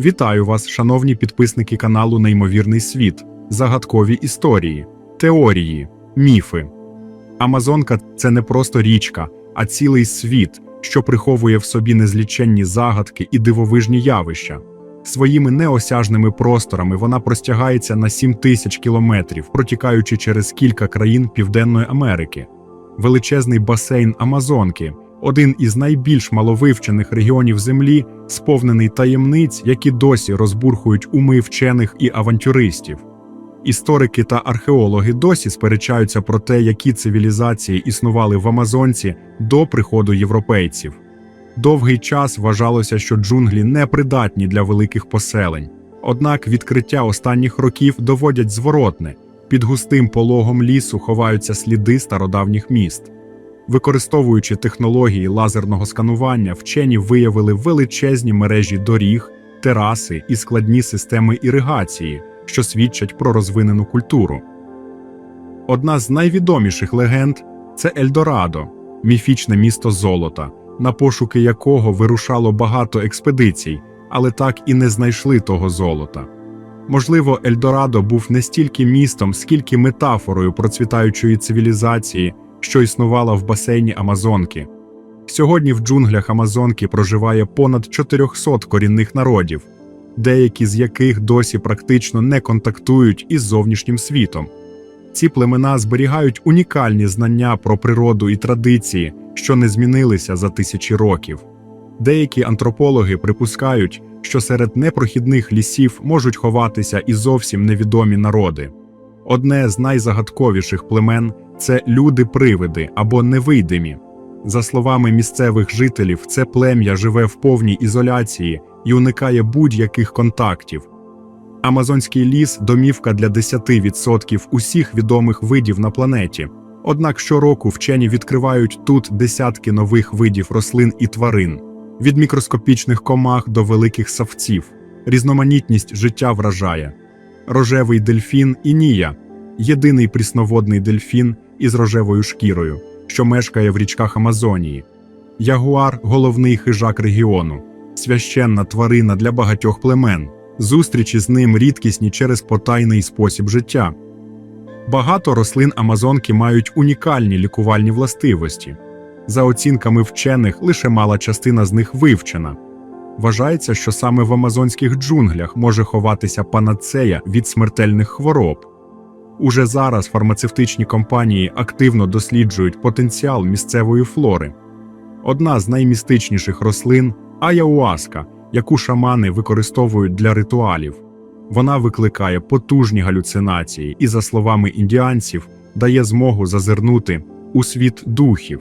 Вітаю вас, шановні підписники каналу Неймовірний світ, загадкові історії, теорії, міфи. Амазонка це не просто річка, а цілий світ, що приховує в собі незліченні загадки і дивовижні явища. Своїми неосяжними просторами вона простягається на 7 тисяч кілометрів, протікаючи через кілька країн Південної Америки. Величезний басейн Амазонки один із найбільш маловивчених регіонів Землі, сповнений таємниць, які досі розбурхують уми вчених і авантюристів. Історики та археологи досі сперечаються про те, які цивілізації існували в Амазонці до приходу європейців. Довгий час вважалося, що джунглі непридатні для великих поселень. Однак відкриття останніх років доводять зворотне під густим пологом лісу ховаються сліди стародавніх міст. Використовуючи технології лазерного сканування, вчені виявили величезні мережі доріг, тераси і складні системи іригації, що свідчать про розвинену культуру. Одна з найвідоміших легенд це Ельдорадо, міфічне місто золота, на пошуки якого вирушало багато експедицій, але так і не знайшли того золота. Можливо, Ельдорадо був не стільки містом, скільки метафорою процвітаючої цивілізації що існувала в басейні Амазонки. Сьогодні в джунглях Амазонки проживає понад 400 корінних народів, деякі з яких досі практично не контактують із зовнішнім світом. Ці племена зберігають унікальні знання про природу і традиції, що не змінилися за тисячі років. Деякі антропологи припускають, що серед непрохідних лісів можуть ховатися і зовсім невідомі народи. Одне з найзагадковіших племен це люди-привиди або невидимі. За словами місцевих жителів, це плем'я живе в повній ізоляції і уникає будь-яких контактів. Амазонський ліс домівка для 10% усіх відомих видів на планеті. Однак щороку вчені відкривають тут десятки нових видів рослин і тварин, від мікроскопічних комах до великих савців. Різноманітність життя вражає. Рожевий дельфін і нія єдиний прісноводний дельфін із рожевою шкірою, що мешкає в річках Амазонії. Ягуар головний хижак регіону, священна тварина для багатьох племен, зустрічі з ним рідкісні через потайний спосіб життя. Багато рослин Амазонки мають унікальні лікувальні властивості. За оцінками вчених, лише мала частина з них вивчена. Вважається, що саме в амазонських джунглях може ховатися панацея від смертельних хвороб. Уже зараз фармацевтичні компанії активно досліджують потенціал місцевої флори. Одна з наймістичніших рослин аяуаска, яку шамани використовують для ритуалів. Вона викликає потужні галюцинації і, за словами індіанців, дає змогу зазирнути у світ духів.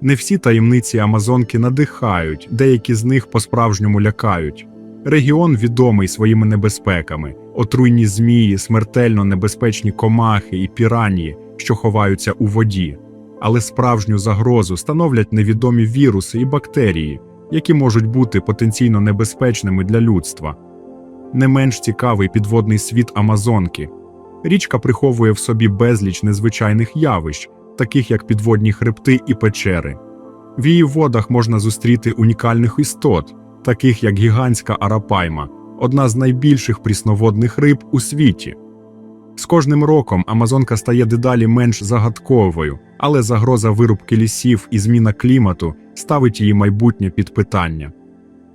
Не всі таємниці Амазонки надихають, деякі з них по-справжньому лякають. Регіон відомий своїми небезпеками, отруйні змії, смертельно небезпечні комахи і піранії, що ховаються у воді, але справжню загрозу становлять невідомі віруси і бактерії, які можуть бути потенційно небезпечними для людства. Не менш цікавий підводний світ Амазонки. Річка приховує в собі безліч незвичайних явищ, таких як підводні хребти і печери. В її водах можна зустріти унікальних істот таких як гігантська арапайма, одна з найбільших прісноводних риб у світі. З кожним роком Амазонка стає дедалі менш загадковою, але загроза вирубки лісів і зміна клімату ставить її майбутнє під питання.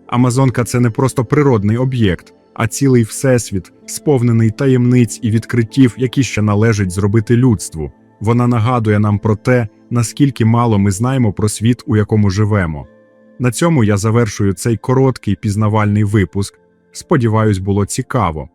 Амазонка це не просто природний об'єкт, а цілий всесвіт, сповнений таємниць і відкриттів, які ще належить зробити людству. Вона нагадує нам про те, наскільки мало ми знаємо про світ, у якому живемо. На цьому я завершую цей короткий пізнавальний випуск. Сподіваюсь, було цікаво.